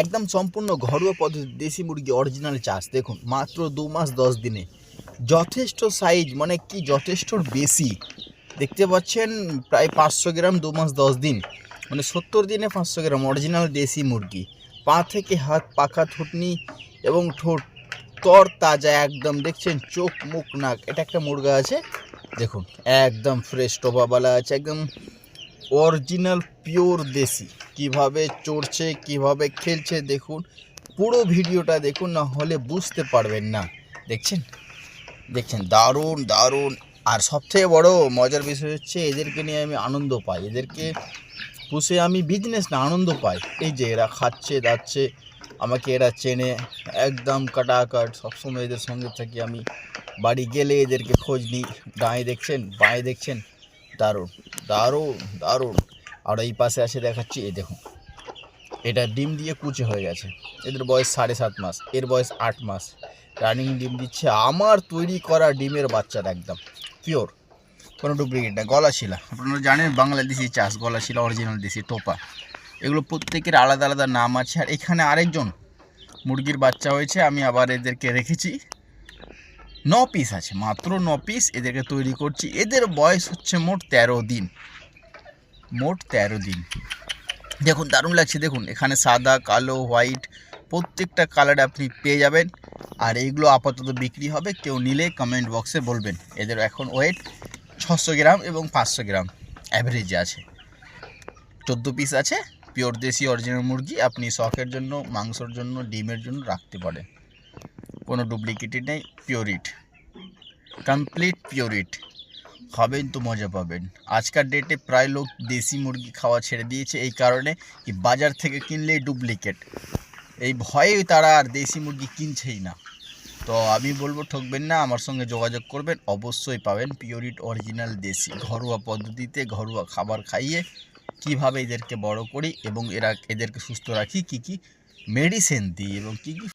একদম সম্পূর্ণ ঘরোয়া পদ্ধতি দেশি মুরগি অরিজিনাল চাষ। দেখুন, মাত্র দু মাস দশ দিনে। যথেষ্ট সাইজ মানে কি যথেষ্ট বেশি। দেখতে পাচ্ছেন, প্রায় পাঁচশো গ্রাম দু মাস দশ দিন। মানে সত্তর দিনে পাঁচশো গ্রাম অরিজিনাল দেশি মুরগি। পা থেকে হাত, পাখা থুটনি এবং ঠোঁট, তর তাজা একদম, দেখছেন, চোখ, মুখ, নাক। এটা একটা মুরগা আছে। দেখুন, একদম ফ্রেশ টোপাবালা আছে, একদম অরিজিনাল পিওর দেশি। কীভাবে চড়ছে, কীভাবে খেলছে, দেখুন। পুরো ভিডিওটা দেখুন, না হলে বুঝতে পারবেন না। দেখছেন? দেখছেন? দারুণ দারুণ। আর সবথেকে বড় মজার বিষয় হচ্ছে, এদেরকে নিয়ে আমি আনন্দ পাই। এদেরকে পুষে আমি বিজনেস না, আনন্দ পাই। এই যে এরা খাচ্ছে, দাচ্ছে, আমাকে এরা চেনে। একদম কাটাকাট, সবসময় এদের সঙ্গে থাকি আমি। বাড়ি গেলে এদেরকে খোঁজ নিই। ডাঁয়ে দেখছেন? বাঁয়ে দেখছেন? দারুণ দারুণ দারুণ। আর এই পাশে আসে দেখাচ্ছি, এই দেখুন। এটা ডিম দিয়ে কুচে হয়ে গেছে। এদের বয়স সাড়ে সাত মাস, এর বয়স আট মাস। রানিং ডিম দিচ্ছে আমার তৈরি করা ডিমের বাচ্চার একদম, পিওর। কোনো ডুপ্লিকেট না, গলা শিলা। আপনারা জানেন বাংলাদেশি চাষ, গলা শিলা অরিজিনাল দেশি টোপা। এগুলো প্রত্যেকের আলাদা আলাদা নাম আছে। আর এখানে আরেকজন মুরগির বাচ্চা হয়েছে, আমি আবার এদেরকে রেখেছি। ন পিস আছে, মাত্র ন পিস এদেরকে তৈরি করছি। এদের বয়স হচ্ছে মোট তেরো দিন। মোট তেরো দিন। দেখুন, দারুণ লাগছে, দেখুন। এখানে সাদা, কালো, হোয়াইট, প্রত্যেকটা কালার আপনি পেয়ে যাবেন। আর এইগুলো আপাতত বিক্রি হবে, কেউ নিলে কমেন্ট বক্সে বলবেন। এদের এখন ওয়েট ছশো গ্রাম এবং পাঁচশো গ্রাম। অ্যাভারেজে আছে। চোদ্দ পিস আছে পিওর দেশি অরিজিনাল মুরগি আপনি শখের জন্য, মাংসর জন্য, ডিমের জন্য রাখতে পারেন। কোনো ডুপ্লিকেটই নেই পিওরিট কমপ্লিট পিওরিট খাবেন তো মজা পাবেন। আজকার ডেটে প্রায় লোক দেশি মুরগি খাওয়া ছেড়ে দিয়েছে এই কারণে কি বাজার থেকে কিনলেই ডুপ্লিকেট এই ভয়ে তারা আর দেশি মুরগি কিনছেই না। তো আমি বলব, ঠকবেন না, আমার সঙ্গে যোগাযোগ করবেন, অবশ্যই পাবেন পিওরিট অরিজিনাল দেশি ঘরোয়া পদ্ধতিতে ঘরোয়া খাবার খাইয়ে কীভাবে এদেরকে বড় করি এবং এরা, এদেরকে সুস্থ রাখি, কি কি মেডিসিন দিই এবং কি কি